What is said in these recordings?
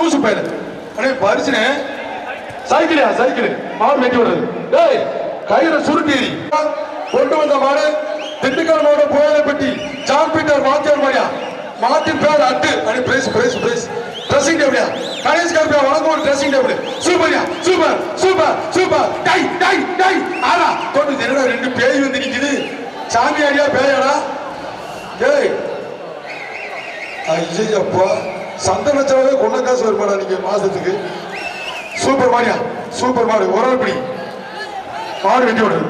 லூசு பையல. அடே பரிசுனே. சைக்கிளா சைக்கிள்? மாடு வெட்டி விடுறது டேய் கயிற சுருட்டி கொண்டு வந்த மாடு திண்டுக்கல் மாடு கோயிலப்பட்டி ஜான் பீட்டர் வாத்தியார் மாடியா மாட்டின் பேர் அட்டு. அடி பிரைஸ் பிரைஸ் பிரைஸ் ட்ரெஸ்ஸிங் டேபிளா கணேஷ் கார்பியா வழங்கும் ஒரு ட்ரெஸ்ஸிங் டேபிள் சூப்பர்யா super super super tie tie tie ஆனா தொட்டு என்னடா ரெண்டு பேய் வந்து நிக்குது. சாமியாடியா பேயாடா? ஏய் ஐயப்பா சந்தன செலவே கொண்ட காசு வருமாடா நீங்க மாசத்துக்கு? சூப்பர் மாடியா சூப்பர் மாடு. ஒரு ஆள் பிடி. மாடு வெட்டி விடுறது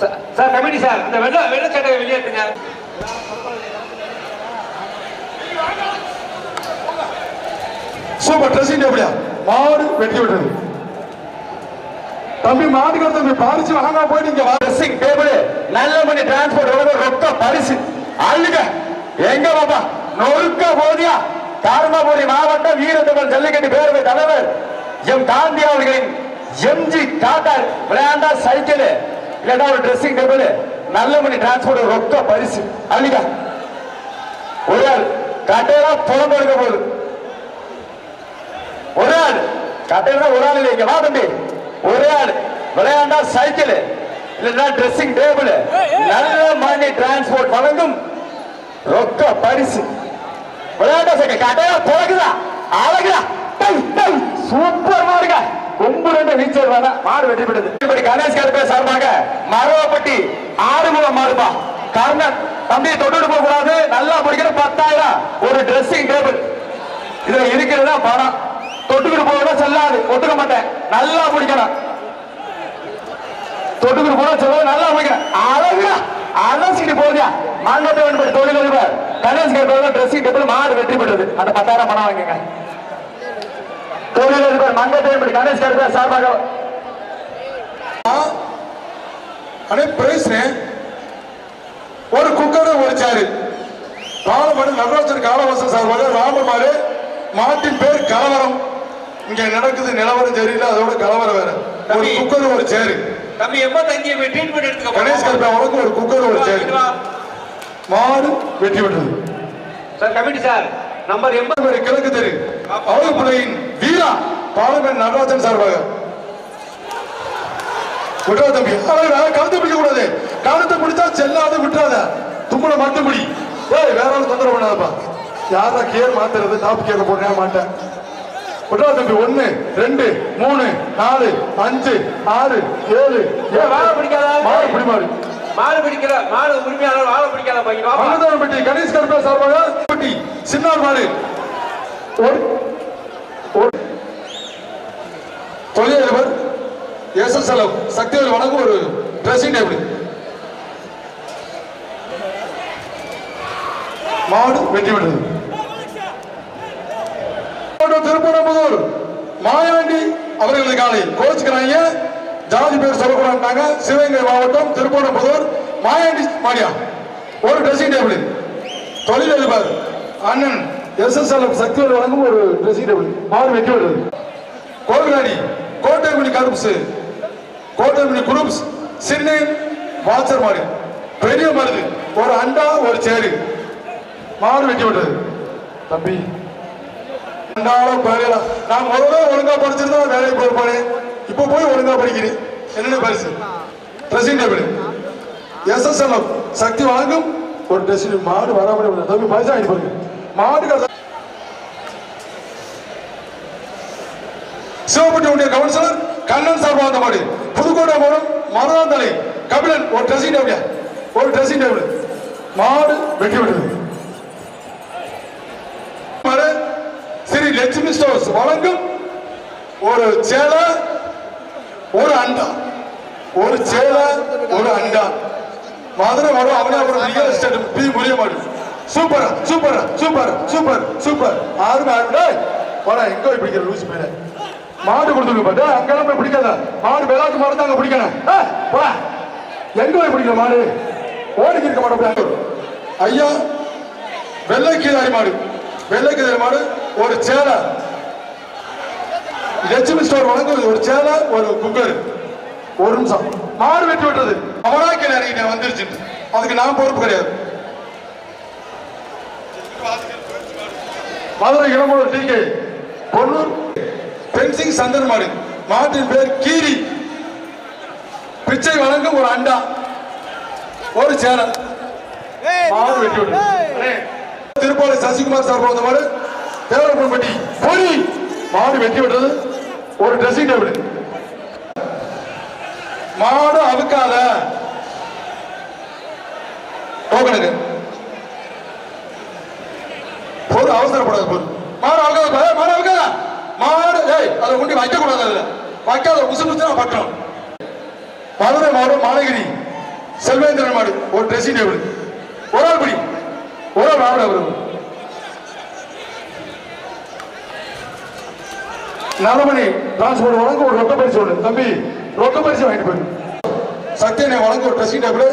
சார், சார் கமிட்டி சார் இந்த வெள்ள வெள்ள சட்டையை வெளியேற்றுங்க சூப்பர் ட்ரெஸ்ஸிங் டேபிளியா மாடு வெட்டி விடுறது. தம்பி மாட்டுக்கு தம்பி பாரிச்சு வாங்க போய் நீங்க ட்ரெஸ்ஸிங் டேபிள் நல்ல மணி டிரான்ஸ்போர்ட் ரொக்க பரிசு? அள்ளுங்க. எங்க பாப்பா? நொறுக்க போதியா? காரமாபுரி மாவட்ட வீரத்தமிழ் ஜல்லிக்கட்டு பேரவை தலைவர் எம் காந்தி அவர்களின் எம்ஜி டாடா விளையாண்டா சைக்கிள். இல்லைன்னா ஒரு ட்ரெஸ்ஸிங் டேபிள் நல்ல மணி டிரான்ஸ்போர்ட் ரொக்க பரிசு. அள்ளுங்க ஒரு ஆள் கட்டையெல்லாம் புலம்பு எடுக்க போகுது. ஒரு ஆள் கட்டையில ஒரு ஆள் இல்லைங்க வா தம்பி. ஒரு ஆள் விளையாண்டா சைக்கிள். இல்லைன்னா ட்ரெஸ்ஸிங் டேபிள் நல்ல மணி டிரான்ஸ்போர்ட் வழங்கும் ரொக்க பரிசு. விளையாண்டா சைக்கிள் கட்டையா பிறகுதா அழகுதா? Tie tie. சூப்பர் மாடுங்க. கொம்பு ரெண்டு வீச்சர் வேணா. மாடு வெற்றி பெற்றது இப்படி கணேஷ் கருப்பே சார்பாக மரவப்பட்டி ஆறுமுகம் மாடுப்பா. கர்ணன் தம்பி தொட்டு போக கூடாது. நல்லா பிடிக்கிற பத்தாயிரம். ஒரு ட்ரெஸ்ஸிங் டேபிள் இதுல இருக்கிறதா பணம் தொட்டுக்கிட்டு போகணும் செல்லாது. ஒத்துக்க மாட்டேன். நல்லா பிடிக்கணும். தொட்டுக்கிட்டு போனா செல்ல நல்லா பிடிக்கணும். அழகு அலசிட்டு போகுதியா மாங்கத்தை வேணும் தொழில் அதிபர் கணேஷ் கேட்பது ட்ரெஸ்ஸிங் டேபிள் மாடு வெற்றி பெற்றது. அந்த பத்தாயிரம் பணம் வாங்குங்க. தொழில் அதிபர் மங்கத்தை வேணும் கணேஷ் கேட்பது சார்பாக அடே பிரைஸ்னே ஒரு குக்கர் ஒரு சேரு ராமமணி நடராஜன் காலவாசம் சார்பாக ராமமாறு மாட்டின் பேர் கலவரம். இங்க நடக்குது நிலவரம் சரியில்லை அதோட கலவரம் வேற. ஒரு. குக்கர் ஒரு சேரு தம்பி எப்ப தங்கி போய் ட்ரீட்மெண்ட் எடுத்துக்க கணேஷ் கல்பா உனக்கு ஒரு குக்கர் ஒரு சேரு மாடு வெட்டி விட்டது சார் கமிட்டி சார் நம்பர் எண்பது. கிழக்கு தெரு அவள் பிள்ளையின் வீரா பாலமன் நடராஜன் சார்பாக. விட்டுறா தம்பி அழகா கழுத்தை பிடிக்க கூடாது. கழுத்தை பிடிச்சா செல்லாத விட்டுறாத தும்மல மட்டும் பிடி ஏய் வேற ஆள் தொந்தரவு பண்ணாதப்பா. யாரா கேர் மாத்துறது? டாப் கேர் போடுறேன் மாட்டேன்? விட்டுறா தம்பி ஒண்ணு ரெண்டு மூணு நாலு அஞ்சு ஆறு ஏழு ஏய், வாழை பிடிக்காத? மாடு பிடி மாடு மாடு பிடிக்கல மாடு உரிமையாளர் வாழ பிடிக்காத பையன். வாப்பா. கணேஷ் கருப்பா சார்பாக பட்டி சின்னார் மாடு. ஒரு ஒரு. தொழிலதிபர் எஸ் எஸ் எல் சக்திவேல் வழங்கும் ஒரு ட்ரெஸ்ஸிங் டேபிள் மாடு வெட்டி விடுறது திருப்பரம்புதூர் மாயாண்டி அவர்களது காலை கோச்சுக்கிறாங்க. ஜாதி பேர் சொல்லக்கூடாதுனாங்க. சிவகங்கை மாவட்டம் திருப்பரம்புதூர் மாயாண்டி மாடியா? ஒரு ட்ரெஸ்ஸிங் டேபிள் தொழிலதிபர் அண்ணன் எஸ் எஸ் எல் சக்திவேல் வழங்கும் ஒரு ட்ரெஸ்ஸிங் டேபிள் மாறு வெட்டி விடுறது. கோவிலாடி கோட்டைமணி கருப்ஸ் கோட்டைமணி குரூப்ஸ் சின்ன வாசர் மாடு. பெரிய மருது ஒரு அண்டா ஒரு சேரு மாடு வெட்டி விடுறது. தம்பி. அண்டாலும் நான் முதல்ல ஒழுங்கா படிச்சிருந்தா வேலைக்கு போயிருப்பானே. இப்போ போய் ஒழுங்கா படிக்கிறேன் என்னென்ன பரிசு? ட்ரெஸ்ஸிங் டேபிள் எஸ்எஸ்எல் சக்தி வழங்கும் ஒரு ட்ரெஸ்ஸிங் மாடு வராமல் தம்பி பைசா ஆகிட்டு பாருங்க மாடு சிவப்பட்டி ஒன்றிய கவுன்சிலர் கண்ணன் சார் வந்த மாடு. புதுக்கோட்டை மூலம் மருதாந்தலை கபிலன். ஒரு ட்ரெஸ்ஸிங் டேபிள் ஒரு ட்ரெஸ்ஸிங் டேபிள் மாடு வெட்டி விடுது. ஸ்ரீ லட்சுமி ஸ்டோர்ஸ் வழங்கும் ஒரு சேலை ஒரு அண்டா. ஒரு சேலை ஒரு அண்டா. மதுரை வரும் அவனே ஒரு ரியல் எஸ்டேட் பி முறிய மாடு super super super super super. ஆறு ஆறு டேய் போடா எங்க போய் பிடிக்கிற லூஸ் பேர? மாடு கொடுத்துருக்கு பாட்டு அங்கெல்லாம் போய் பிடிக்காத. மாடு விளாட்டு மாடு தான் அங்க பிடிக்கணும். போடா. எங்க போய் பிடிக்கிற மாடு? ஓடிக்கு இருக்க மாட்டோம் ஐயா வெள்ளை கீழாரி மாடு. வெள்ளை கீழாரி மாடு ஒரு சேலை. லட்சுமி ஸ்டோர் வழங்குவது ஒரு சேலை ஒரு குக்கர் ஒரு நிமிஷம். மாடு வெட்டி விட்டது அவனா கீழே வந்துருச்சு. அதுக்கு நான் பொறுப்பு கிடையாது. Madurai Ilamur T K. Ponnur. பென்சிங் சந்தன் மாடு. மாட்டின் பேர் கீரி. பிச்சை வழங்கும் ஒரு அண்டா. ஒரு சேலம் மாடு வெட்டி விட்டது அண்ணே, திருப்பாலை சசிகுமார் சார் போன மாடு. தேவரப்பன்பட்டி பொடி. மாடு வெட்டி விட்டது ஒரு ட்ரெஸ்ஸிங் டேபிள் மாடு அவுக்காத. டோக்கனுக்கு ஒரு அவசரப்படாத போது மாடு அவுக்காத மாடு அவுக்காத. மாடு ஏய் அதை கொண்டு வைக்க கூடாது அதுல. வைக்காத புசு புசு நான் பட்டோம் மதுரை மாவட்டம் மாலகிரி செல்வேந்திரன் மாடு ஒரு ட்ரெஸ்ஸிங் டேபிள் ஒரு ஆள் பிடி. ஒரு ஆள் மாவட்ட நலமணி டிரான்ஸ்போர்ட் வழங்க ஒரு ரொக்க பரிசு ஒன்று தம்பி ரொக்க பரிசு வாங்கிட்டு போயிரு. சத்தியனை வழங்க ஒரு ட்ரெஸ்ஸிங் டேபிள்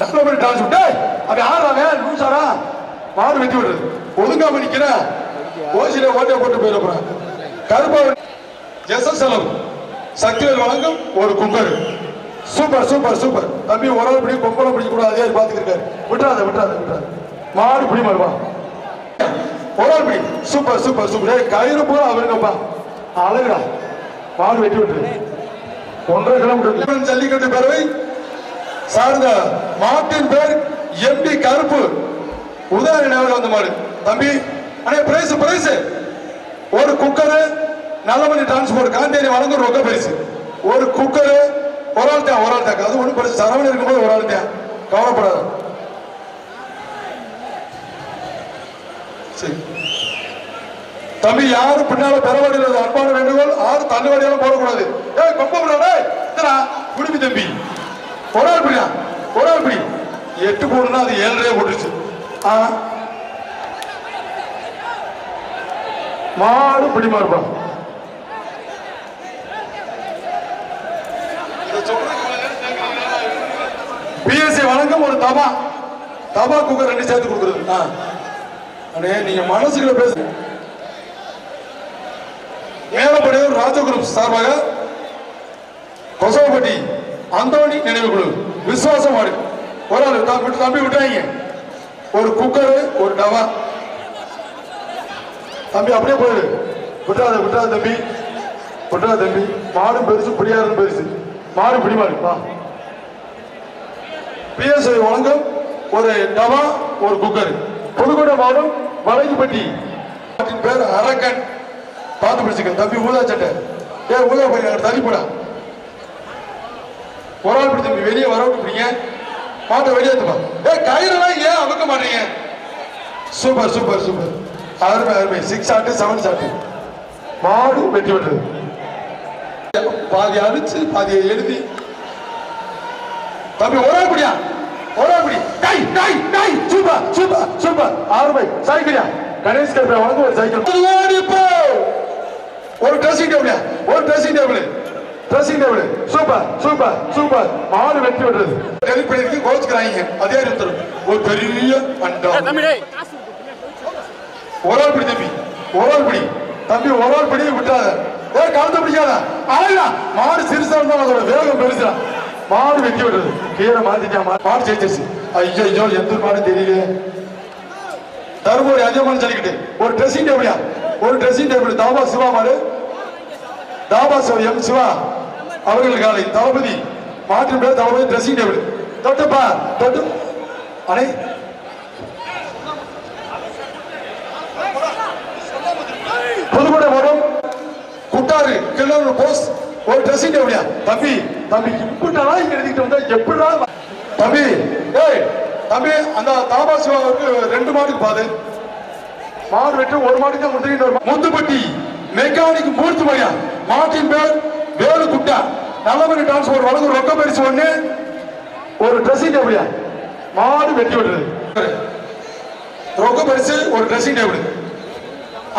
நலமணி டிரான்ஸ்போர்ட் டேய் அது யாராவே லூசாரா? மாடு வெட்டி விடுறது. ஒழுங்காம நிக்கிற ஓசியில ஓட்டை போட்டு போயிட போறேன் கருப்பா எஸ் எஸ் செலவு சக்திவேல் வழங்கும் ஒரு குக்கர். Super super super. தம்பி ஒரு ஆள் பிடி கொம்பளம் பிடிக்க கூடாது அதே இருக்காரு. விட்டுறாத விட்டுறாத விட்டுறாது. மாடு பிடி மாறுவான் ஒரு சூப்பர் சூப்பர் சூப்பர். கயிறு பூரா அவருங்கப்பா. அழகுடா. பாடு வெட்டி விட்டுரு. ஒன்றரை கிலோமீட்டர். ஜல்லிக்கட்டு பேரவை. சார்ந்த மாட்டின் பேர் எம்பி கருப்பு. உதாரண நேரம் வந்த மாடு. தம்பி அண்ணே பிரைஸ் பிரைஸ். ஒரு குக்கரு நல்லமணி டிரான்ஸ்போர்ட் காந்தேரி வழங்கும் ரொக்க பிரைஸ் ஒரு குக்கரு ஒரு ஆள் தான் ஒரு ஆள் தான் அது ஒன்றும் பிரச்சனை சரவணன் இருக்கும்போது ஒரு ஆள் தான் கவலைப்படாது. சரி தம்பி யாரும் பின்னால பெறவடிகிறது அன்பான வேண்டுகோள் யாரும் தள்ளுவடியெல்லாம் போடக்கூடாது. ஏய் கொப்ப விடாடே இத்தனா குடிமி தம்பி. ஒரு ஆள் பிடியா ஒரு ஆள் பிடி. எட்டு போடுனா அது ஏழரையே போட்டுருச்சு. மாடு பிடிமா இருப்பா பிஎஸ்சி வழங்கும் ஒரு தபா. தபா குக்கர் ரெண்டு சேர்த்து கொடுக்குறது. ஆ. அண்ணே நீங்க மனசுக்குள்ள பேச மேலப்படையூர் ராஜகுரு சார்பாக கொசவப்பட்டி அந்தோணி நினைவு குழு விசுவாசம் மாடு ஒரு ஆள் தம்பி விட்டு தம்பி விட்டாங்க ஒரு குக்கரு ஒரு டவா. தம்பி அப்படியே போயிரு. விட்டாத விட்டாத தம்பி. விட்டாத தம்பி. மாடு பெருசு பிடியாரும் பெருசு. மாடு பிடிமாடு வா. பிஎஸ்ஐ வழங்கும் ஒரு டவா ஒரு குக்கர். புதுக்கோட்டை மாவட்டம் வளைவுபட்டி மாட்டின் பேர் அரக்கன். பார்த்து பிடிச்சுக்க தம்பி ஊதா சட்டை. ஏ ஊதா போய் அங்க தள்ளி போடா. ஒரு ஆள் வெளியே வர விட்டு பிடிங்க மாட்டை வெளியேற்றுப்பா ஏ கயிறுலாம் ஏன் அமுக்க மாட்டீங்க? Super super super. அருமை அருமை. சிக்ஸ் ஷாட்டு செவன் ஷாட்டு மாடு வெட்டி விடுறது பாதி அடிச்சு பாதியை எழுதி. தம்பி ஒரு ஆள் பிடியா? ஒரு ஆள் பிடி டை tie tie super super super. அருமை சைக்கிளியா கணேஷ் கருப்பை வழங்க ஒரு சைக்கிள் ஓடி போ. ஒரு ட்ரெஸ்ஸிங் டேபிள் ஒரு dressing table dressing table super super super. மாடு வெட்டி விடுறது. பண்ணிருக்கு கோச்சுக்கிறாங்க. அதே ஒருத்தர் ஒரு பெரிய அண்டா. ஒரு ஆள் பிடி தம்பி ஒரு ஆள் பிடி தம்பி. ஒரு ஆள் பிடி விட்டாத ஏ கழுத்தை பிடிக்காத. ஆயிடா. மாடு சிறுசா இருந்தா அதோட வேகம் பெருசுடா மாடு வெட்டி விடுறது. கீழே மாத்திட்டா மாடு. ஜெயிச்சிருச்சு. ஐயோ ஐயோ எந்த மாடு தெரியல தருமபுரி அதிகமான சொல்லிக்கிட்டு ஒரு ட்ரெஸ்ஸிங் டேபிளா ஒரு ட்ரெஸ்ஸிங் டேபிள் தாபா சிவா மாடு. Dhaba Siva M Siva. அவர்கள் காலை தளபதி மாற்றின் பேர் தளபதி ட்ரெஸ்ஸிங் டேபிள் தொட்டுப்பா தொட்டு. அணை. புதுக்கோட்டை மரம் குட்டாறு கிள்ளூர் போஸ்ட் ஒரு ட்ரெஸ்ஸிங் எப்படியா? தம்பி தம்பி இப்படினாலும் இங்க எழுதிட்டு வந்தா எப்படிடா தம்பி ஏய் தம்பி அந்த தாபா சிவாவுக்கு ரெண்டு மாடு பாது மாடு வெட்டு ஒரு மாட்டுக்கு தான் ஒரு முத்துப்பட்டி மெக்கானிக் மூர்த்தி மையா மாட்டின் பேர் வேலு குட்டா. நல்லபடி டான்ஸ் ஒரு வழங்கும் ரொக்க பரிசு ஒண்ணு. ஒரு ட்ரெஸ்ஸிங் டேபிளியா மாடு வெட்டி விடுறது. ரொக்க பரிசு ஒரு ட்ரெஸ்ஸிங் டேபிள்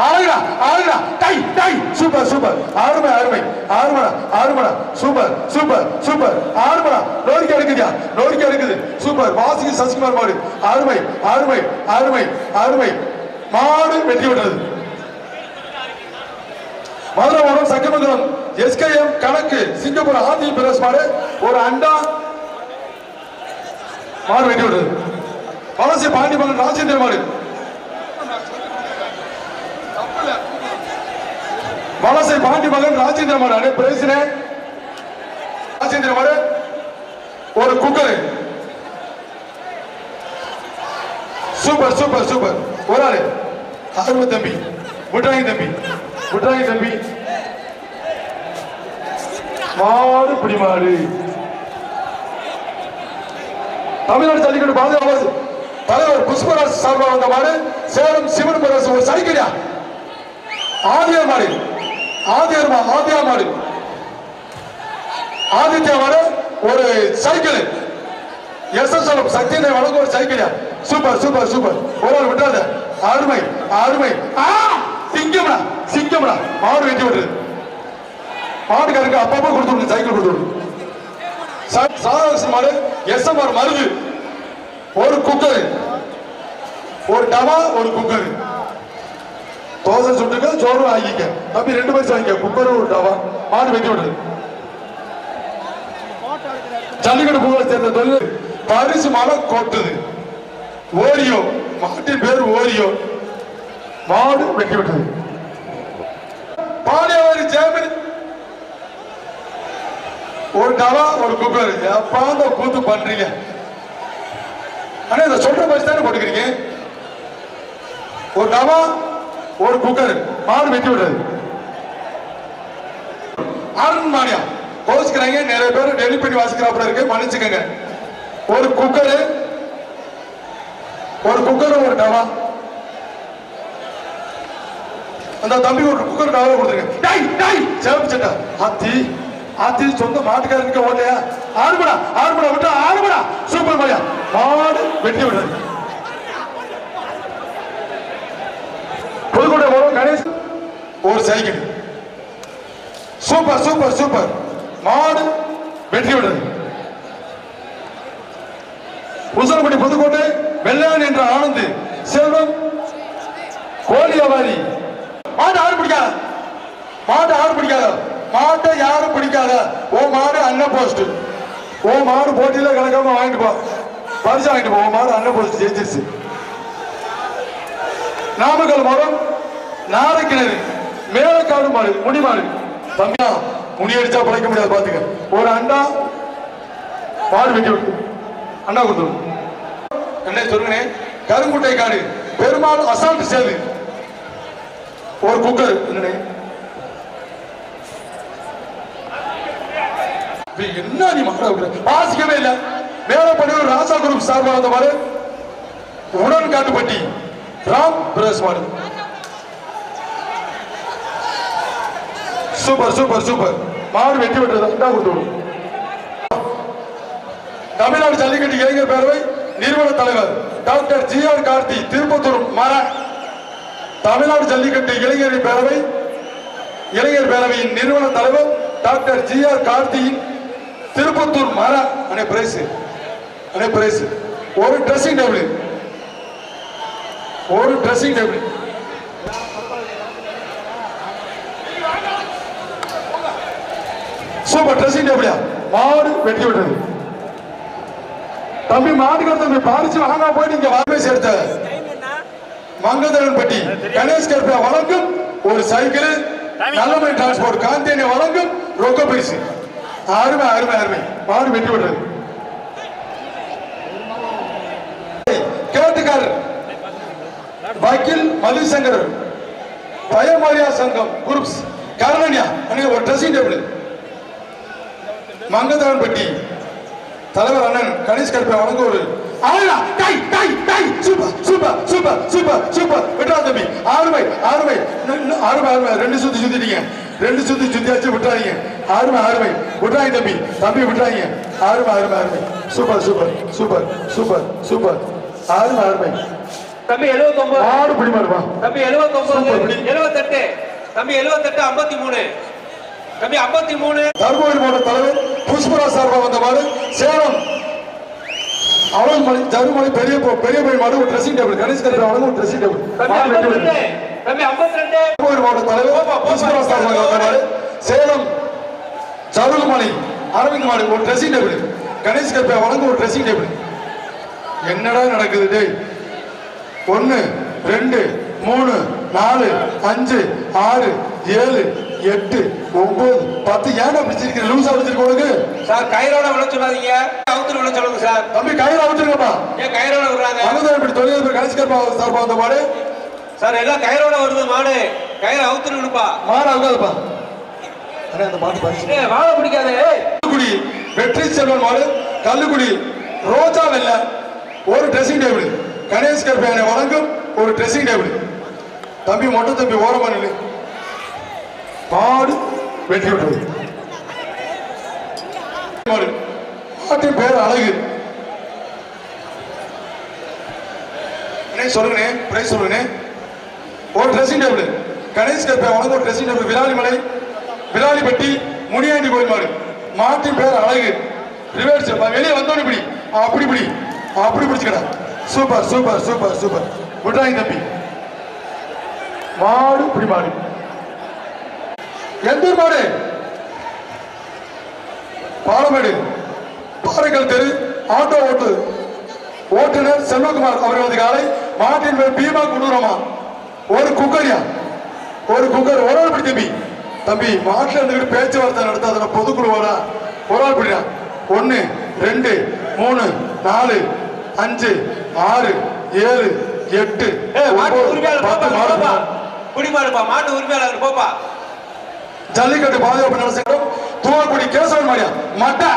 ஆளுடா ஆளுடா டை டை. Super super. ஆறுமை ஆறுமை ஆறுமடா ஆறுமடா சூப்பர் சூப்பர் சூப்பர். ஆறுமடா நோடிக்க எடுக்குதியா? நோடிக்க எடுக்குது. சூப்பர். வாசிக்கு சசிகுமார் மாடு. ஆறுமை ஆறுமை ஆறுமை ஆறுமை மாடு வெற்றி விட்டது மதுரை மாவட்டம் சக்கமங்கலம் எஸ்கேஎம் கணக்கு. சிங்கப்பூர் ஆதி பிரஸ் மாடு. ஒரு அண்டா மாடு வெட்டி விட்டது வலசை பாண்டிமன் ராஜேந்திர மாடு. வலசை பாண்டி மகன் ராஜேந்திர மாடு. பேசினேன் ராஜேந்திர மாடு ஒரு குக்கர். Super super super. ஒரு ஆளு. அருமை தம்பி. விட்ராங்கி தம்பி. விட்ராங்கி தம்பி. மாடு பிடி மாடு. தமிழ்நாடு ஜல்லிக்கட்டு பாதுகாப்பு தலைவர் புஷ்பராஜ் சார்பாக வந்த மாடு. சேலம் சிவன் பிரகாஷ் ஒரு சைக்கிளியா ஆதியார் மாடு ஆதியார் மா ஆதியார் மாடு ஆதித்யா மாடு ஒரு சைக்கிள். எஸ்எஸ்எல் சக்தியை வழங்க ஒரு சைக்கிளா சூப்பர் சூப்பர் சூப்பர். ஒரு ஆள் விட்டாத. அருமை அருமை. ஆ சிங்கம்டா சிங்கம்டா. மாடு வெட்டி விட்டுரு. மாட்டுக்காரருக்கு அப்பப்போ கொடுத்துருங்க சைக்கிள் கொடுத்துருங்க சாதாரண மாடு எஸ்எம்ஆர் மருது. ஒரு குக்கர். ஒரு டவா ஒரு குக்கர். தோசை சுட்டுக்க சோறு வாங்கிக்க. தம்பி ரெண்டு பைசா வாங்கிக்க. குக்கரும் ஒரு டவா மாடு வெட்டி விடுது ஜல்லிக்கட்டு பூவை சேர்ந்த தொழில். பரிசு மலை கொட்டுது. ஓரியோ. மாட்டின் பேர் ஓரியோ. மாடு வெட்டி விட்டது. பாலியவாரி ஜெயமணி. ஒரு டவா ஒரு குக்கர் எப்பா அந்த கூத்து பண்றீங்க. ஆனா இதை சொல்ற பரிசு தானே போட்டுக்கிறீங்க? ஒரு டவா ஒரு குக்கர் மாடு வெட்டி விடுறது. அருண் மானியா கோச்சுக்கிறாங்க. நிறைய பேர் டெலிட் பண்ணி வாசிக்கிறாப்புல இருக்கு மன்னிச்சுக்கங்க. ஒரு குக்கர் ஒரு குக்கர் ஒரு டவா அந்த தம்பி ஒரு குக்கர் டவா கொடுத்துருங்க. டை டை சேவப்பு சட்டை. ஆத்தி ஆத்தி சொந்த மாட்டுக்காரனுக்கு ஓட்டையா? ஆறுபடா ஆறுபடா விட்டா ஆறுபடா சூப்பர் மாயா மாடு வெட்டி விடுறது. கூட வரும் கணேஷ். ஒரு சைக்கிள் சூப்பர் சூப்பர் சூப்பர் மாடு வெற்றி விடுறது உசலப்பட்டி புதுக்கோட்டை வெள்ளான் என்ற ஆனந்த் செல்வம் கோழி கோழியவாரி மாட்டை யாரும் பிடிக்காத. மாட்டை யாரும் பிடிக்காத. மாட்டை யாரும் பிடிக்காத. ஓ மாடு அண்ணன் போஸ்ட் ஓ மாடு போட்டியில கலக்காம வாங்கிட்டு போ. பரிசு வாங்கிட்டு போ. மாடு அண்ணன் போஸ்ட் ஜெயிச்சிருச்சு. நாமக்கல் மரம் நாரக்கிணறு மேலக்காடு மாடு முடி மாடு. தம்பியா முடி அடிச்சா பிழைக்க முடியாது பாத்துக்க ஒரு அண்டா பாடு வெட்டி விட்டு அண்டா கொடுத்துரும் என்ன சொல்லுங்கண்ணே. கருங்குட்டை காடு. பெருமாள் அசால்ட் சேது. ஒரு குக்கர் என்னண்ணே? என்ன நீ மக்கள் வாசிக்கவே இல்ல. மேலப்படியூர் ராசா குரூப் சார்பாக வந்த மாடு. உடன் காட்டுப்பட்டி ராம் பிரஸ் மாடு. Super super super. மாடு வெட்டி விட்டுறது கொடுத்து தமிழ்நாடு ஜல்லிக்கட்டு இளைஞர் பேரவை நிறுவன தலைவர் doctor G R Karthi Tiruppattur மர. தமிழ்நாடு ஜல்லிக்கட்டு இளைஞர் பேரவை இளைஞர் பேரவையின் நிறுவன தலைவர் டாக்டர் ஜி ஆர் கார்த்தியின் திருப்பத்தூர் மர. அனை பிரைஸ் அனை பிரைஸ் ஒரு ட்ரெஸ்ஸிங் டேபிள் ஒரு ட்ரெஸ்ஸிங் டேபிள் சூப்பர் ட்ரெஸ்ஸிங் டேபிளா மாடு வெட்டி விட்டது. தம்பி மாட்டுக்கு தம்பி பாரிச்சு வாங்க போய் நீங்க வாபஸ் எடுத்த மங்கதரன் பட்டி கணேஷ் கருப்பா வழங்கும் ஒரு சைக்கிள். நல்லமை டிரான்ஸ்போர்ட் காந்தியனை வழங்கும் ரொக்க பரிசு. அருமை அருமை அருமை. மாடு வெட்டி விடுறது கேட்டுக்காரர். வக்கீல் மதுசங்கர் பயமரியா சங்கம் குரூப்ஸ். அன்னைக்கு ஒரு ட்ரெஸ்ஸிங் டேபிள் மங்கதரன் பட்டி தலைவர் அண்ணன் கணேஷ் கருப்பை வழங்க ஒரு ஆளுடா tie tie tie. Super super super super super. விட்டா தம்பி. ஆறுமை ஆறுமை. இன்னும் ஆறுமை ஆறுமை. ரெண்டு சுத்தி சுத்திட்டீங்க. ரெண்டு சுத்தி சுத்தியாச்சு விட்டுறாதீங்க. ஆறுமை ஆறுமை. விட்டுறாங்க தம்பி. தம்பி விட்டுறாங்க ஆறுமை ஆறுமை ஆறுமை. Super super super super super. ஆறுமை ஆறுமை. தம்பி எழுபத்தொன்பது ஆறு பிடிமாருமா தம்பி எழுபத்தொன்பது சூப்பர் படி. எழுபத்தெட்டு தம்பி எழுபத்தெட்டு ஐம்பத்தி மூணு. தம்பி ஐம்பத்தி மூணு. தர்மபுரி மாவட்ட தலைவர் புஷ்பராஜ் சார்பாக வந்தவாறு சேலம் அவல்மலை ஜருமலை பெரிய போ- பெரிய பை மாடு ஒரு ட்ரெஸ்ஸிங் டேபிள் கணேஷ் கருப்பை வழங்க ஒரு ட்ரெஸ்ஸிங் டேபிள் தர்மபுரி மாவட்ட தலைவர் புஷ்பராஜ் சார்பாக வந்தவாறு சேலம் ஜருமலை அரவிந்த் மாடு ஒரு ட்ரெஸ்ஸிங் டேபிள் கணேஷ் கருப்பை வழங்க ஒரு ட்ரெஸ்ஸிங் டேபிள் என்னடா நடக்குது டேய்? ஒன்னு ரெண்டு மூணு நாலு அஞ்சு ஆறு ஏழு எட்டு ஒன்பது பத்து. ஏன்டா பிடிச்சிருக்கிற லூசா பிடிச்சிருக்க சார் கயிறோட விழ சொல்லாதீங்க. அவுத்துல விழ சொல்லுங்க சார். தம்பி கையில விட்டுருக்கப்பா ஏன் கயிறோட விடுறாங்க? அனுதான் இப்படி தொழில் கடைசி கருப்பா சார்பா வந்த மாடு. சார் எல்லாம் கயிறோட வருது மாடு. கயிறு அவுத்துல விடுப்பா. மாடு அவுக்காதுப்பா அண்ணே அந்த மாட்டு பரிசு ஏய் வாழை பிடிக்காது. கல்லுக்குடி வெற்றி செல்வன் மாடு. கல்லுக்குடி ரோஜா வெல்ல ஒரு ட்ரெஸ்ஸிங் டேபிள் கணேஷ் கருப்பையனை வழங்கும் ஒரு ட்ரெஸ்ஸிங் டேபிள் தம்பி மொட்டை தம்பி ஓரமா நில்லு. மாடு வெற்றி பெற்றது. மாடு மாட்டின் பேர் அழகு. அண்ணே சொல்லுங்கண்ணே பிரைஸ் சொல்லுங்கண்ணே. ஒரு ட்ரெஸ்ஸிங் டேபிள் கணேஷ் கருப்பை வழங்கும் ஒரு ட்ரெஸ்ஸிங் டேபிள் விராலிமலை விராலிப்பட்டி முனியாண்டி கோயில் மாடு. மாட்டின் பேர் அழகு. ரிவர்ஸ் வெளியே வந்தோன்னு இப்படி. அப்படி இப்படி. அப்படி பிடிச்சுக்கடா. Super super super super. விட்றாங்க தம்பி. மாடு இப்படி மாடு. எந்த ஊர் மாடு பாலமேடு. பாறைகள் தெரு ஆட்டோ ஓட்டு. ஓட்டுநர் செல்வகுமார் அவர்களது காலை மாட்டின் பேர் பீமா குண்டூரமா ஒரு குக்கரியா. ஒரு குக்கர் ஒரு ஆள் பிடி தம்பி. தம்பி மாட்டில் இருந்துகிட்டு பேச்சுவார்த்தை நடத்தாத பொதுக்குழுவாடா. ஒரு ஆள் பிடிடா. ஒன்னு ரெண்டு மூணு நாலு அஞ்சு ஆறு ஏழு எட்டு மாட்டு உரிமையாளர் போப்பா மாட்டு உரிமையாளர் போப்பா. ஜல்லிக்கட்டு பாதுகாப்பு நடத்திடும் தூவாக்குடி கேசவன் மாரியா மட்டா.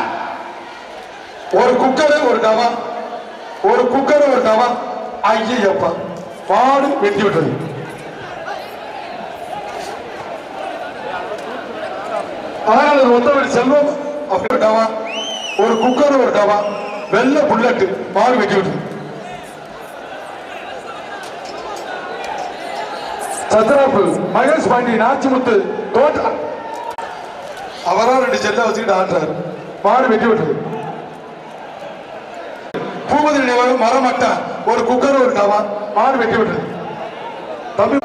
ஒரு குக்கரு ஒரு டவா ஒரு குக்கரு ஒரு டவா ஐயப்பா பாடு வெட்டி விட்டது. ஆனால் ஒரு ஒத்தவடி செல்வம். அப்படி ஒரு டவா ஒரு குக்கர் ஒரு டவா வெள்ளை புல்லட்டு. பாடு வெட்டி விட்டது. சத்ராப்பு மகேஷ் பாண்டி நாச்சிமுத்து தோட்டா அவரா ரெண்டு செல்ல வச்சுக்கிட்டு ஆடுறாரு. மாடு வெட்டி விட்டு பூமதி நினைவாக மரமட்டா ஒரு குக்கர் ஒரு டவா மாடு வெட்டி விட்டு தமிழ்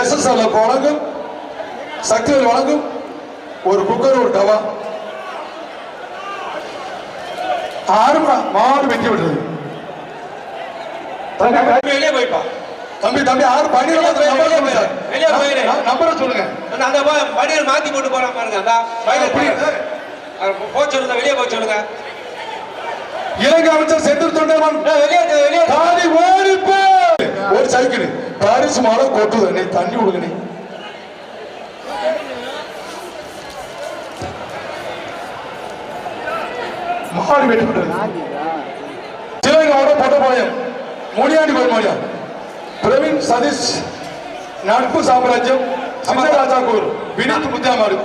எஸ் எஸ் வழங்கும் சக்திகள் வழங்கும் ஒரு குக்கர் ஒரு டவா ஆறு மாடு வெட்டி விட்டது. வெளியே போய்ப்பா. தம்பி தம்பி ஆறு பன்னிரெண்டு வெளியே போயிரு. நம்பரை சொல்லுங்க. அந்த அந்த பா- வண்டியில் மாத்தி போட்டு போறான் பாருங்க அந்த போக சொல்லுங்க வெளியே சொல்லுங்க. இலங்கை அமைச்சர் செந்தில் தொண்டர்மன். ஏய், வெளியே வெளியே. தாடி ஓடிப்போ. ஒரு சைக்கிள். பாரிஸ் மாலை கொட்டுது. நீ தண்ணி விடுங்க நீ. மாடு வெட்டி விட்டது சிவகங்காவோட பொட்டப்பாளையம். முனியாண்டி கோயில் பிரவீன் சதீஷ் நட்பு சாம்ராஜ்யம் சின்னராஜாக்கூர் வினித் முத்தியாமாடு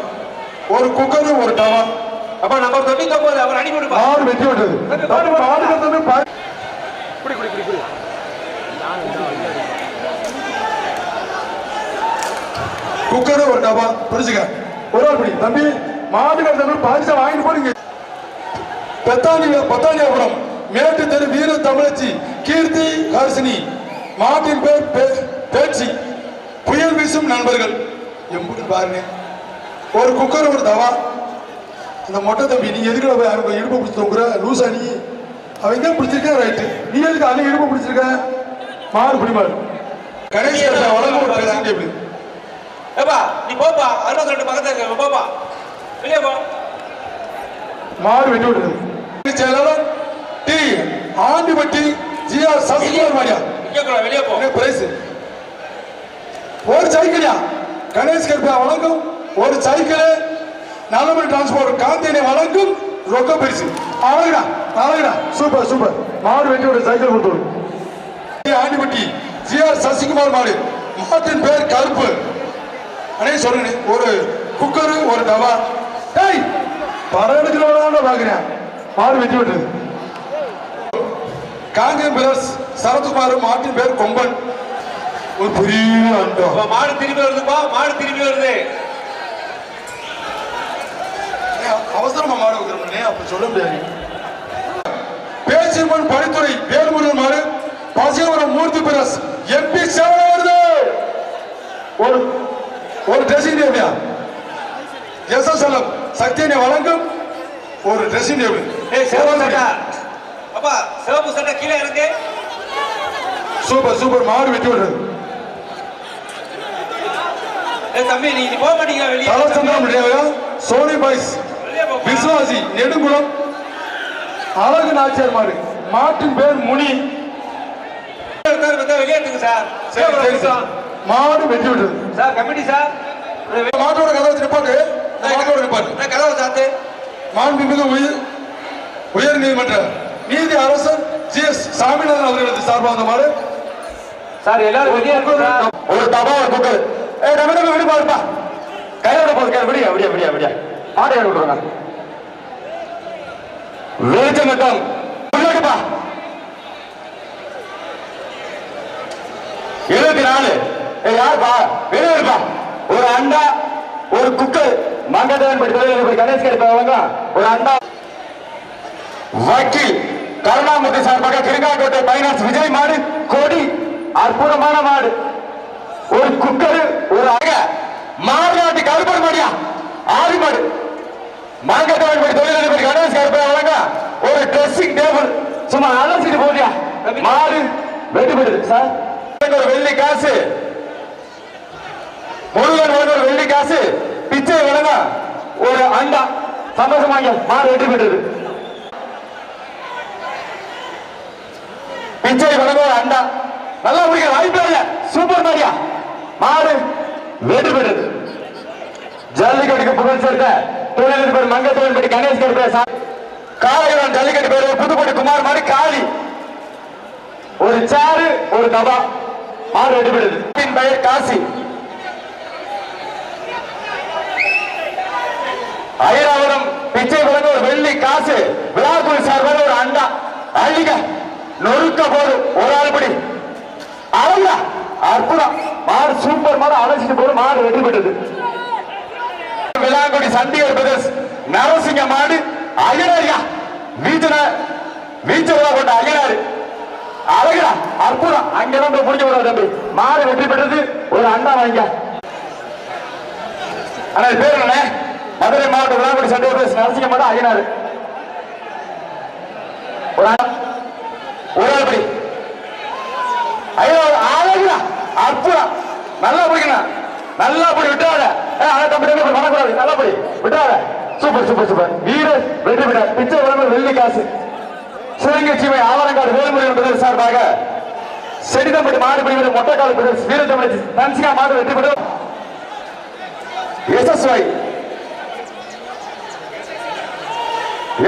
ஒரு குக்கரு ஒரு டவா. அப்ப நம்பர் தொண்ணூத்தி ஒன்பது அவர் அனுப்பி விடுப்பா மாடு வெட்டி விட்டது. தம்பி, மாடு தம்பி, பா- குக்கர் ஒரு டப்பா புரிஞ்சுக்க. ஒரு ஆள் பிடி. தம்பி மாடு கடத்த பாரிசா வாங்கிட்டு போறீங்க. பெத்தானி பத்தானியாபுரம் மேட்டு தெரு வீர தமிழச்சி கீர்த்தி ஹர்ஷினி. மாட்டின் பேர் பே- பேட்சி புயல் வீசும் நண்பர்கள். எம்புட்டு பாருங்க. ஒரு குக்கர் ஒரு தவா. அந்த மொட்டை தம்பி நீ எதுக்குள்ள போய் அவங்க இடுப்பு பிடிச்சி தொங்குற? லூசா நீ. அவங்க தான் பிடிச்சிருக்க ரைட்டு நீ எதுக்கு அவங்க இடுப்பு பிடிச்சிருக்க? மாடு பிடி மாடு கணேஷ் வழங்கும் ஒரு ட்ரெஸ்ஸிங் டேபிள் ஏப்பா நீ போப்பா. அறுபத்தி ரெண்டு பக்கத்துல இருக்க போப்பா. வெளியே போ. மாடு வெட்டி விடுறது செயலாளர் டி ஆண்டிபட்டி ஜிஆர் சசிகுமார் மாடியா கேட்கலாம் வெளியே போ. என்ன பிரைஸ் ஒரு சைக்கிளியா கணேஷ் கருப்பா வழங்கும். ஒரு சைக்கிள் நலமணி டிரான்ஸ்போர்ட் காந்தியனை வழங்கும். ரொக்க பிரிச்சு அழகுடா அழகுடா. Super super. மாடு வெட்டி ஒரு சைக்கிள் கொடுத்து விடு. ஜி ஆர் சசிகுமார் மாடு. மாட்டின் பேர் கருப்பு. அனே சொல்லுங்க ஒரு குக்கரு ஒரு டவா டேய் படம் எடுக்கிறவங்க பாக்குறேன் மாடு வெட்டி விட்டுருது காங்கேயம் பிரதர்ஸ் சரத்குமார் மாட்டின் பேர் கொம்பன். ஒரு பெரிய அண்டம். மாடு திரும்பி வருதுப்பா மாடு திரும்பி வருது. அவசரமா மாடு வைக்கிறோம்னே அப்ப சொல்ல முடியாது. பேச்சியம்மன் படித்துறை வேல்முருகன் மாடு பசியவரம் மூர்த்தி பிரஸ் எம்பி சேவன வருது ஒரு ஒரு ட்ரெஸ்ஸிங் டேபிளா எஸ்எஸ்எல்எம் சக்தியனை வழங்கும் ஒரு ட்ரெஸ்ஸிங் டேபிள் சிவப்பு சட்டை அப்பா சிவப்பு சட்டை கீழே இறங்கு. சூப்பர் சூப்பர் மாடு வெட்டி விடுறது. தம்பி நீ போக மாட்டீங்களா வெளியே? Sony boys. விஸ்வாசி நெடுங்குளம். அழகு நாச்சியார் மாடு. மாட்டின் பேர் முனி. உட்காரு, உட்காரு, வெளியே எடுத்துங்க சார். சரி சரி சார். மாடு வெற்றி விட்டது சார் கமிட்டி சார். மாட்டோட கதை வச்சு நிப்பாட்டு. மாட்டோட நிப்பாட்டு. கதவை சாத்து. மாண்புமிகு உயர் உயர் நீதிமன்ற நீதி அரசர் ஜி எஸ் சாமிநாதன் அவர்களது சார்பாக அந்த மாடு சார் எல்லாரும் வெளியே ஒரு தபா ஒரு ஏய் நம்ம நம்ம விடு பாருப்பா. கையோட போது கை விடியா விடியா விடியா விடியா. ஆட்டை கையோட விடுறாங்க வெளிச்சமட்டம் உள்ளடுப்பா எழுபத்தி நாலு. ஏய் யாருப்பா? வெளியே இருப்பா. ஒரு அண்டா ஒரு குக்கர் மங்கதேவன் படி தொழில் கணேஷ் கிடைப்பவங்க ஒரு அண்டா. வக்கீல். கருணாமூர்த்தி சார்பாக கிருங்காக்கோட்டை பைனான்ஸ் விஜய் மாடு கொடி அற்புதமான மாடு. ஒரு குக்கர் ஒரு அக. மாறுநாட்டு கருப்பன் மாடியா? ஆறு மாடு. மாங்கத்தவன் படி தொழிலதிபர் கணேஷ் கருப்பை வழங்க. ஒரு ட்ரெஸ்ஸிங் டேபிள் சும்மா அலசிட்டு போடியா மாடு வெட்டு சார். ஒரு வெள்ளி காசு. முருகன் வழங்க ஒரு வெள்ளி காசு. பிச்சை வழங்க ஒரு அண்டா. சந்தோஷமாக மாடு வெற்றி பெற்றது பிச்சை வழங்க ஒரு அண்டா நல்லா முடிக்க வாய்ப்பே இல்ல. சூப்பர் மாரியா. மாடு வெற்றி பெற்றது ஜல்லிக்கட்டுக்கு புகழ் சேர்த்த தொழிலதிபர் மங்கத்தோழன் படி கணேஷ் கருப்பே காலகிரான் ஜல்லிக்கட்டு பேரு புதுக்கோட்டை குமார் மாடு காளி. ஒரு சேரு ஒரு தபா. மாடு வெற்றி பெற்றது பின் பெயர் காசி. ஐராவரம் பிச்சை வழங்க ஒரு வெள்ளி காசு. விழாக்குள் சார்பாக ஒரு அண்டா. அள்ளிக நொறுக்க போது ஒரு ஆள் படி. அழகா அற்புதம். மாடு சூப்பர் மாடு அழைச்சிட்டு போது மாடு வெற்றி பெற்றது விளாங்குடி சண்டிகர் பிரதர்ஸ் நரசிங்க மாடு அயனாரியா வீச்சன வீச்சவரா கொண்ட அயனாரு அழகா அற்புதம். அங்கிருந்து புரிஞ்சு முடிஞ்ச தம்பி. மாடு வெற்றி பெற்றது ஒரு அண்டா வாங்க. ஆனா பேர் என்ன மதுரை மாவட்டம் விளாங்குடி சண்டிகர் பிரதர்ஸ் நரசிங்க மாடு அயனாரு ஒரு ஒரு ஆள் ஐயோ அழகுடா அற்புதம். நல்லா பிடிக்கணும். நல்லா படி விட்டாத ஆனா தம்பி தம்பி பண்ணக்கூடாது நல்லா படி விட்டாத சூப்பர் சூப்பர் சூப்பர். வீடு வெற்றி பெற பிச்சை வழங்க வெள்ளி காசு. சிவகங்கை சீமை ஆவரங்காடு வேலுமுறை என்பது சார்பாக செடிதம்பட்டி மாடு பிரிவில் மொட்டைக்கால பிரதேச வீரத்தமிழ் தன்சிகா மாடு வெற்றி பெறும். எஸ்எஸ்ஒய்.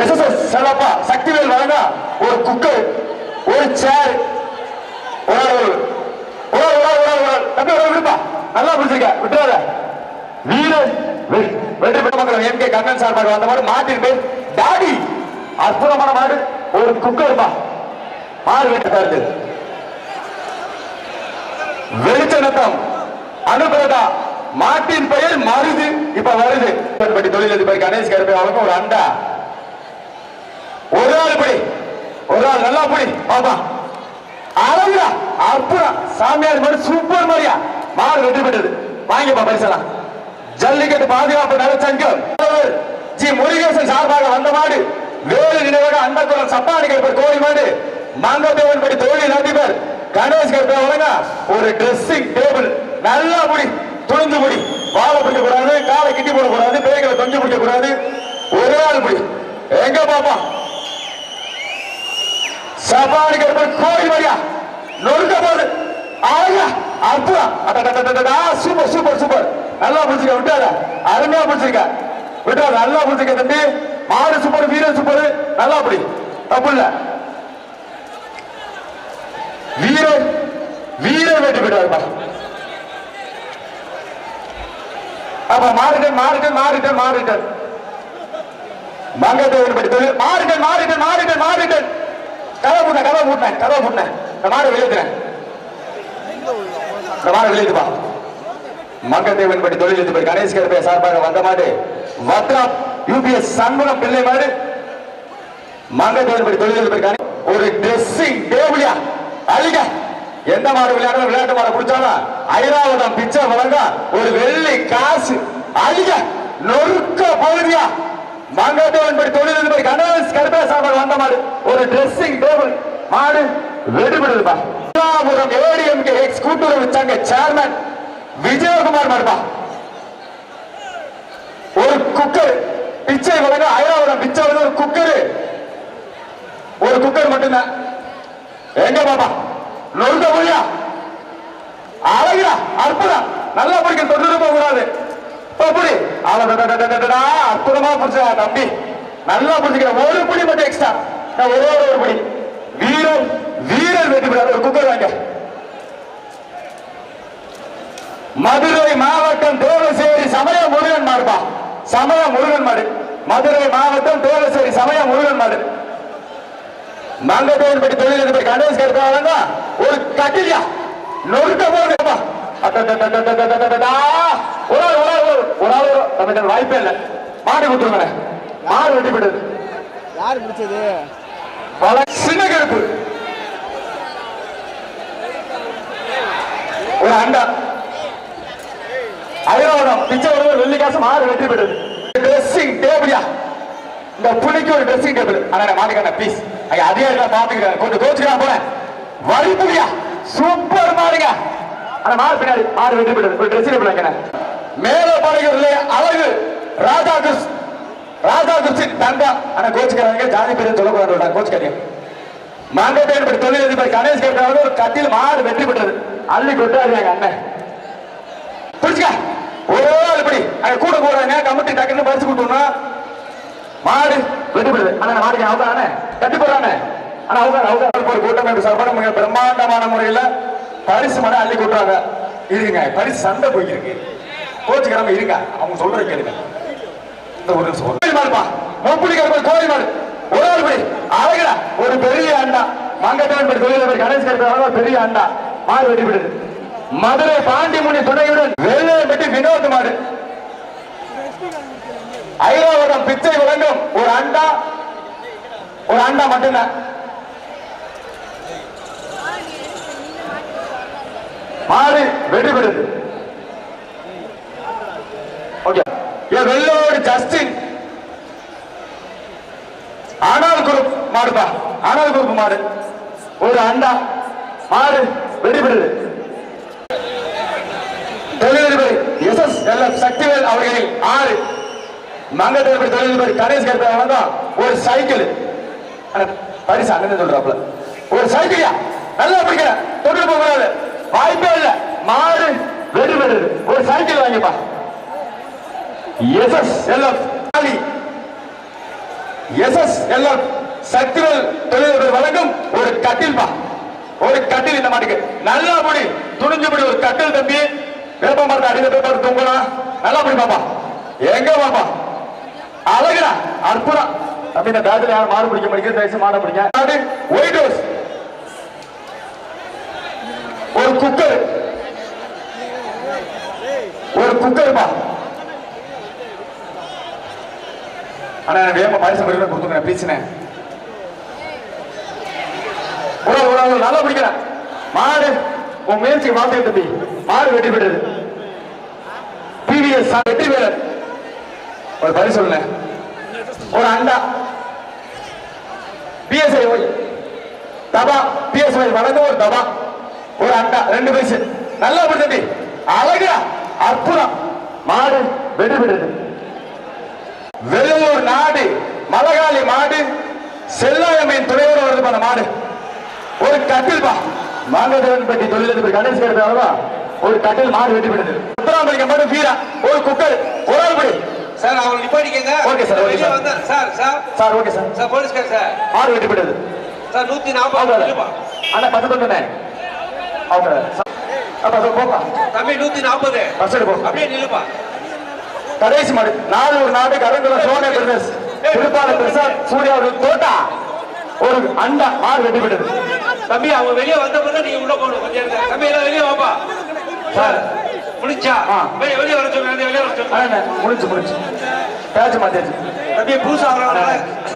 எஸ்எஸ்எஸ் செல்லப்பா சக்திவேல் வழங்க ஒரு குக்கர். ஒரு சேர் ஒரு ஆள் ஒரு. ஒரு ஆள், ஒரு ஆள், விடுப்பா நல்லா பிடிச்சிருக்க விட்டுறாத. வீர வெ- வெற்றி பெற்ற மக்கள். எம் கே கண்ணன் சார்பாக வந்த மாதிரி மாட்டின் பேர் டாடி. அற்புதமான மாடு. ஒரு குக்கர்ப்பா மாடு வெற்றி வெளிச்சனத்தம் வெளிச்சநத்தம் அனுபிரதா மாட்டின் பெயர் மருது. இப்ப வருது. பட்டி தொழிலதிபர் கணேஷ் கருப்பை அவங்க ஒரு அண்டா. ஒரு ஆள் படி ஒரு ஆள் நல்லா படி. பாப்பா அழகுடா அற்புதம். சாமியார் மாதிரி சூப்பர் மாதிரியா. மாடு வெற்றி பெற்றது வாங்கிப்பா பரிசலாம் ஜல்லிக்கட்டு பாதுகாப்பு நலச்சங்கம் ஜி முருகேசன் சார்பாக அந்த மாடு. வேறு நினைவாக அண்டக்குளம் சப்பானி கருப்பர் கோழி மாடு. மங்கத்தேவன் படி தொழில் அதிபர் கணேஷ் கருப்பை வழங்க ஒரு ட்ரெஸ்ஸிங் டேபிள் நல்லா முடி துணிஞ்சு முடி வாழை பிடிக்க கூடாது காலை கிட்டி போடக்கூடாது பேய்களை தொங்கி பிடிக்க கூடாது. ஒரே ஆள் முடி எங்க பாப்பா? சபாடி கருப்பர் கோயில் வழியா நொறுக்க போது ஆயா அற்புதம். Super super super. நல்லா பிடிச்சிருக்க விட்டாத? அருமையா பிடிச்சிருக்க விட்டா நல்லா பிடிச்சிருக்க தம்பி. மாடு சூப்பர் வீரன் சூப்பர். நல்லா பிடி தப்பு இல்ல. வீரன் வீரன் வெற்றி பெற்றாருப்பா அப்ப மாறிட்டேன் மாறிட்டேன் மாறிட்டேன் மாறிட்டேன் மங்கத்தேவன் படி மாறிட்டேன் மாறிட்டேன் மாறிட்டேன் மாறிட்டேன் கதை மூட்டேன் கதை போட்டேன் கதை போட்டேன். இந்த மாடு வெளியேற்றுறேன் இந்த மாடு வெளியேற்றுப்பா மங்கத்தேவன் படி தொழில் படி கணேஷ் கருப்பை சார்பாக வந்த மாடு. வத்ரா யூபிஎஸ் சண்முகம் பிள்ளை மாடு. மங்கத்தேவன் படி தொழில் படி கணே- ஒரு ட்ரெஸ்ஸிங் டேபிளியா அழிக. எந்த மாடு விளையாடுற விளையாட்டு மாடு பிடிச்சாலும் ஐராவதம் பிச்சை வழங்க ஒரு வெள்ளி காசு. அழிக. நொறுக்க பகுதியா? மங்கத்தேவன் தொழிலதிபர் கணேஷ் கருப்பை சார்பாக வந்த மாடு. ஒரு ட்ரெஸ்ஸிங் டேபிள் மாடு வெடிபடுதுப்பா. ஏடிஎம்கே எக்ஸ் கூட்டுறவு சங்க சேர்மன் விஜயகுமார் மாடுப்பா. ஒரு குக்கர் பிச்சை வழங்க ஐராவரம் பிச்சை வழங்க ஒரு குக்கர் ஒரு குக்கர் மட்டும்தான். எங்க பாப்பா? நொறுக்க முடியா அழகுடா அற்புதம். நல்லா பிடிக்க தொண்ணூறு போக கூடாது அப்படி அற்புதமா புடிச்சா தம்பி. நல்லா புடிச்சுக்கிற ஒரு புடி மட்டும் எக்ஸ்ட்ரா நான் ஒரே ஒரு ஒரு புடி. வீரர் வீரர் வெற்றி பெறார். ஒரு குக்கர் வாங்க. மதுரை மாவட்டம் தேவசேரி சமய முருகன் மாடுப்பா சமய முருகன் மாடு. மதுரை மாவட்டம் தேவசேரி சமய முருகன் மாடு. மங்கதேவன்படி தொழில் கணேஷ் கருத்தாங்க ஒரு கட்டிலியா? நொறுக்க போகுதுப்பா வாய்ப்பே இல்ல மாடி கொடுத்துருங்க மாடு வெட்டி போயிடுது யாரு பிடிச்சது பல சின்ன கருப்பு ஒரு அண்டா ஐரோடம் பிச்சை வருவது வெள்ளிக்காசு மாடு வெட்டி போயிடுது ட்ரெஸ்ஸிங் டேபிளா இந்த புலிக்கு ஒரு ட்ரெஸ்ஸிங் டேபிள் அண்ணா மாட்டுக்கான பீஸ் ஐயா அதிகாரிகள் பாத்துக்கிறேன் கொஞ்சம் தோச்சுக்கலாம் போல வரி புலியா சூப்பர் மாடுங்க ஆனா மாறு பின்னாடி மாறு வெற்றி பெறுது ஒரு ட்ரெஸ்ஸிங் டேபிள் மேல படைகளிலே அழகு. ராஜா கிருஷ் ராஜா கிருஷ்ணன் தங்கா ஆனா கோச்சுக்கிறாங்க ஜாதி பேரும் சொல்லக்கூடாது கோச்சுக்காதீங்க. மாங்கப்பேன் தொழிலதிபர் கணேஷ் கேட்டாவது ஒரு கத்தியில் மாறு வெற்றி பெற்றது. அள்ளி கொட்டாரு எங்க அண்ணன் புரிச்சுக்க ஒரு ஆள் இப்படி. அங்க கூட போறாங்க கமிட்டி டக்குன்னு பறிச்சு கொடுத்தோம்னா மாடு வெற்றி பெறுது ஆனா மாடுக்கு அவங்க கட்டி போடுறானே. ஆனா அவங்க அவங்க ஒரு கூட்டம் சார்பாக மிக பிரம்மாண்டமான முறையில் பரிசு மாடு அள்ளி கொட்டுறாங்க இருங்க பரிசு சண்டை போயிருக்கு. கோச்சுக்கிறாம இருங்க. அவங்க சொல்றது கேளுங்க. இந்த ஒரு நிமிஷம் கோயில் மாடுப்பா மூப்புடி கருப்பர் கோயில் மாடு ஒரு ஆள் படி அழகடா. ஒரு பெரிய அண்டா. மங்கத்தான் படி தொழில் கணேஷ் கருப்பர் பெரிய அண்டா. மாடு வெட்டி விடுது மதுரை பாண்டிமுனி துணையுடன் வெள்ளையை பெட்டி வினோத் மாடு. ஐராவரம் பிச்சை வழங்கும் ஒரு அண்டா. ஒரு அண்டா மட்டும்தான். மாடு வெடி விடுது ஓகே. ஏ வெள்ளோடு ஜஸ்டின். ஆனால் குரூப் மாடுப்பா ஆனால் குரூப் மாடு ஒரு அண்டா. மாடு வெடிபடுது. தொழிலதிபர் S S L F Sakthivel அவர்களின் ஆறு. மங்கத்தேவர் தொழிலதிபர் கணேஷ் கருப்பை வழங்கும் ஒரு சைக்கிள். ஆனா, பரிசு அண்ணன் சொல்றாப்ல ஒரு சைக்கிளியா? நல்லா பிடிக்கிற தொட்டு போக வாய்ப்பே இல்ல. மாடு வெறு ஒரு cycle வாங்கிப்பா. S S L S S S L F Sakthivel தொழிலதிபர் வழங்கும் ஒரு கட்டில் பா ஒரு கட்டில் இந்த மாட்டுக்கு. நல்லா முடி துணிஞ்சு முடி ஒரு கட்டில் தம்பி. வேப்ப மரத்தை அடிந்த பேப்பர் தூங்கலாம் நல்லா முடி பாப்பா. எங்க பாப்பா? அழகுடா. அற்புதம். தம்பி இந்த பேட்ல யாரும் மாடு பிடிக்க முடியாது தயவுசெய்து மாட பிடிங்க. ஒயிட் ஹவுஸ் ஒரு குக்கர் ஒரு குக்கருமா ஆனா எனக்கு வேகமா பரிசு பரிசு கொடுத்துங்க ப்ளீஸ்ண்ணே ஒரு ஆள், நல்லா பிடிக்கிறேன் மாடு உன் முயற்சிக்கு வாழ்த்து தம்பி. மாடு வெற்றி பெற்றது பிவிஎஸ் வெற்றி வீரர் ஒரு பரிசு சொல்லுங்க ஒரு அண்டா. பிஎஸ்ஐ ஓய் தபா பிஎஸ்ஐ வழங்க ஒரு தபா. ஒரு அண்டா. ரெண்டு பைசு நல்லா பிடிச்சி அழகா அற்புதம். மாடு பெற்றது வெள்ளூர் நாடு மலகாளி மாடு செல்லாயமையின் துணையோடு வருது அந்த மாடு. ஒரு கட்டில் பா. மாங்கதேவன் பட்டி தொழிலதிபர் கணேஷ் கேட்டதாலவா ஒரு கட்டில் மாடு வெட்டி விடுது முத்துராமலிங்கம் மாடு வீரா ஒரு குக்கர் ஒரு ஆள் படி சார் அவங்க Okay, sir, okay, வெளியே. வந்தா sir sir. Sir okay sir sir போலீஸ்கார் சார். மாடு வெட்டி விடுது சார் நூத்தி நாற்பது அண்ணா பத்து தொண்ணே அவங்க அப்ப அதோ போப்பா. தம்பி நூத்தி நாற்பது ஃபர்ஸ்ட் போ. அப்படியே நிலுப்பா கடைசி மாடு. நாலு ஒரு நாடு கருங்குளம் சோனே பிரதேஷ் திருப்பால பிரசாத் சூர்யா அவர்கள் தோட்டா. ஒரு அண்டா மாடு வெட்டி விடுது தம்பி அவங்க வெளியே வந்த பிறகு நீங்க உள்ள போகணும் கொஞ்சம். தம்பி எல்லாம் வெளியே வாப்பா. சார். முடிஞ்சா? ஆ. வெளியே வெளியே வர சொல்லுங்க வெளியே வர சொல்லுங்க. முடிஞ்சு முடிஞ்சு. பேச்சு மாத்தியாச்சு. தம்பி வர்றவங்க